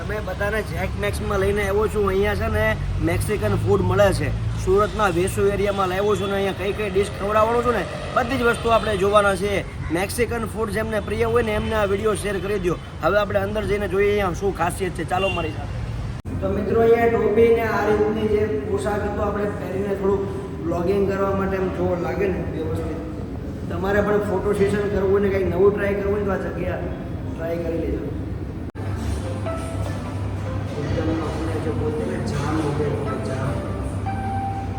તમે બધાને જેક મેક્સમાં લઈને આવ્યો છું. અહીંયા છે ને મેક્સિકન ફૂડ મળે છે. સુરતના વેસુ એરિયામાં લાવ્યો છું ને અહીંયા કઈ કઈ ડિશ ખવડાવવાનું છું ને, બધી જ વસ્તુ આપણે જોવાના છે. મેક્સિકન ફૂડ જેમને પ્રિય હોય ને એમને આ વીડિયો શેર કરી દો હવે આપણે અંદર જઈને જોઈએ અહીંયા શું ખાસિયત છે. ચાલો મારી સાથે. તો મિત્રો અહીંયા ટોપી ને આ રીતની જે પોશાક હતો, આપણે પહેરીને થોડુંક બ્લોગિંગ કરવા માટે એમ જોવો લાગે ને વ્યવસ્થિત. તમારે પણ ફોટો સેશન કરવું હોય ને કંઈક નવું ટ્રાય કરવું હોય તો આ જગ્યા ટ્રાય કરી લેજો. जो बोलते हैं जान हो गए और जान।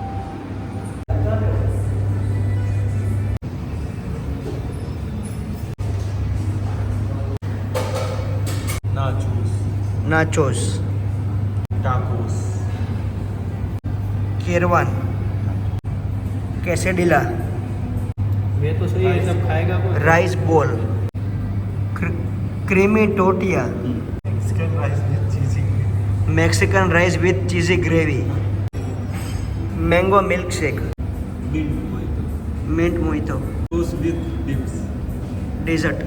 नाचोस टाकोस केरवन कैसे डिला मैं तो सही ये सब खाएगा rice ball creamy टोटिया Mexican rice with cheesy gravy mango milkshake mint mojito dessert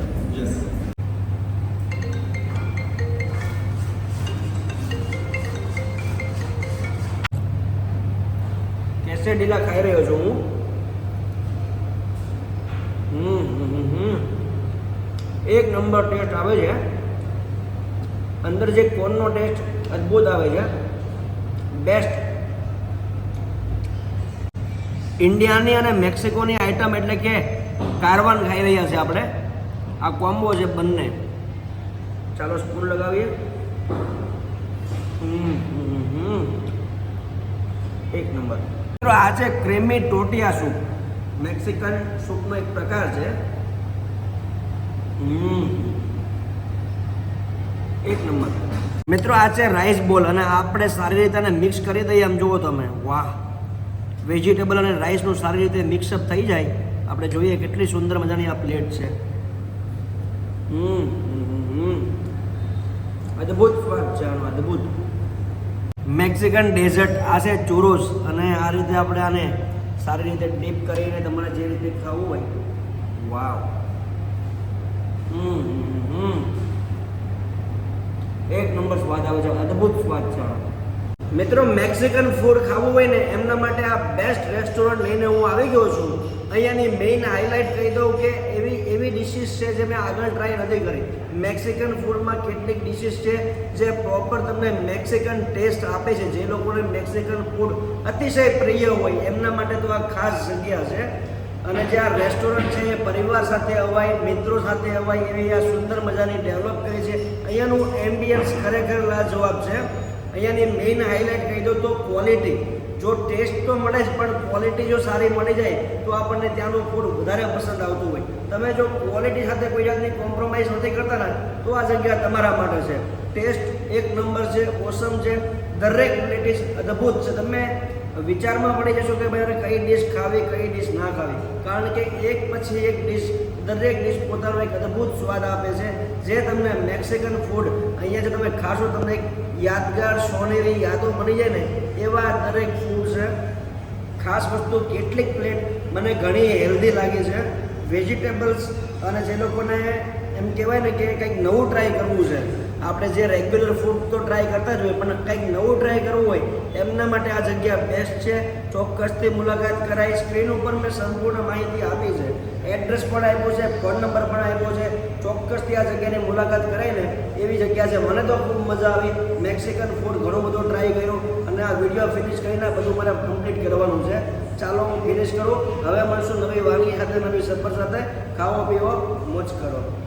quesadilla ખાઈ રહ્યો છું હું. એક નંબર ટેસ્ટ આવે છે. અંદર જે કોનનો ટેસ્ટ અદ્ભુત આવે છે બેસ્ટ ઇન્ડિયાની અને મેક્સિકોની આઈટમ એટલે કે કારવાન ખાઈ રહ્યા છે આપણે. આ કોમ્બો છે બંને. ચાલો સ્પૂન લગાવીએ. એક નંબર. આ છે ક્રેમી ટોટિયા સૂપ મેક્સિકન સૂપનો એક પ્રકાર છે. એક નંબર. મિત્રો આ છે રાઈસ બોલ અને આપણે સારી રીતે આને મિક્સ કરી દઈએ આમ જુઓ તમે. વાહ. વેજીટેબલ અને રાઈસનું સારી રીતે મિક્સઅપ થઈ જાય. આપણે જોઈએ કેટલી સુંદર મજાની આ પ્લેટ છે. અદ્ભુત સ્વાદ છે આનો અદ્ભુત. મેક્સિકન ડેઝર્ટ આ છે ચોરોસ અને આ રીતે આપણે આને સારી રીતે ડીપ કરીને તમારે જે રીતે ખાવું હોય. વાવ. હમ, હમ. એક નંબર સ્વાદ આવે છે, અદ્ભુત સ્વાદ છે. મિત્રો મેક્સિકન ફૂડ ખાવું હોય ને, એમના માટે આ બેસ્ટ રેસ્ટોરન્ટ લઈને હું આવી ગયો છું. અહીંયાની મેઇન હાઇલાઇટ કહી દઉં કે એવી એવી ડિશિસ છે જે મેં આગળ ટ્રાય નથી કરી. મેક્સિકન ફૂડમાં કેટલીક ડિશિસ છે જે પ્રોપર તમને મેક્સિકન ટેસ્ટ આપે છે. જે લોકોને મેક્સિકન ફૂડ અતિશય પ્રિય હોય, એમના માટે તો આ ખાસ જગ્યા છે અને જે આ રેસ્ટોરન્ટ છે, એ પરિવાર સાથે અવાય, મિત્રો સાથે અવાય એવી આ સુંદર મજાની ડેવલપ કરી છે. અહીંયાનું એમ્બિયન્સ ખરેખર લાજવાબ છે. અહીંયાની મેઇન હાઇલાઇટ કહી દઉં તો ક્વોલિટી જો ટેસ્ટ તો મળે જ, પણ ક્વોલિટી જો સારી મળી જાય, તો આપણને ત્યાંનું ફૂડ વધારે પસંદ આવતું હોય. તમે જો ક્વોલિટી સાથે કોઈ જાતની કોમ્પ્રોમાઇઝ નથી કરતા ને, તો આ જગ્યા તમારા માટે છે. ટેસ્ટ એક નંબર છે ઓસમ છે. દરેક ક્વોલિટી અદ્ભુત છે. તમે વિચારમાં પડી જશો કે ભાઈ કઈ ડિશ ખાવી, કઈ ડિશ ના ખાવી? કારણ કે એક પછી એક ડિશ દરેક ડિશ પોતાનો એક અદ્ભુત સ્વાદ આપે છે. જે તમને મેક્સિકન ફૂડ અહીંયા જે તમે ખાશો, તમને યાદગાર, સોનેરી યાદો બની જાય ને, એવા દરેક ફૂડ છે. ખાસ વસ્તુ, કેટલીક પ્લેટ મને ઘણી હેલ્ધી લાગી છે. વેજીટેબલ્સ અને જે લોકોને એમ કહેવાય ને કે કંઈક નવું ટ્રાય કરવું છે. આપણે જે રેગ્યુલર ફૂડ તો ટ્રાય કરતા જ હોય, પણ કંઈક નવું ટ્રાય કરવું હોય, એમના માટે આ જગ્યા બેસ્ટ છે. ચોક્કસથી મુલાકાત કરાય. સ્ક્રીન ઉપર મેં સંપૂર્ણ માહિતી આપી છે. એડ્રેસ પણ આપ્યો છે ફોન નંબર પણ આપ્યો છે. ચોક્કસથી આ જગ્યાની મુલાકાત કરાઈને એવી જગ્યા છે. મને તો ખૂબ મજા આવી. મેક્સિકન ફૂડ ઘણો બધો ટ્રાય કર્યો અને આ વીડિયો ફિનિશ કરીને બધું મારે કમ્પ્લીટ કરવાનું છે. ચાલો હું ફિનિશ કરું. હવે મળશું નવી વાનગી સાથે નવી સફર સાથે. ખાવા, પીવો, મોજ કરો.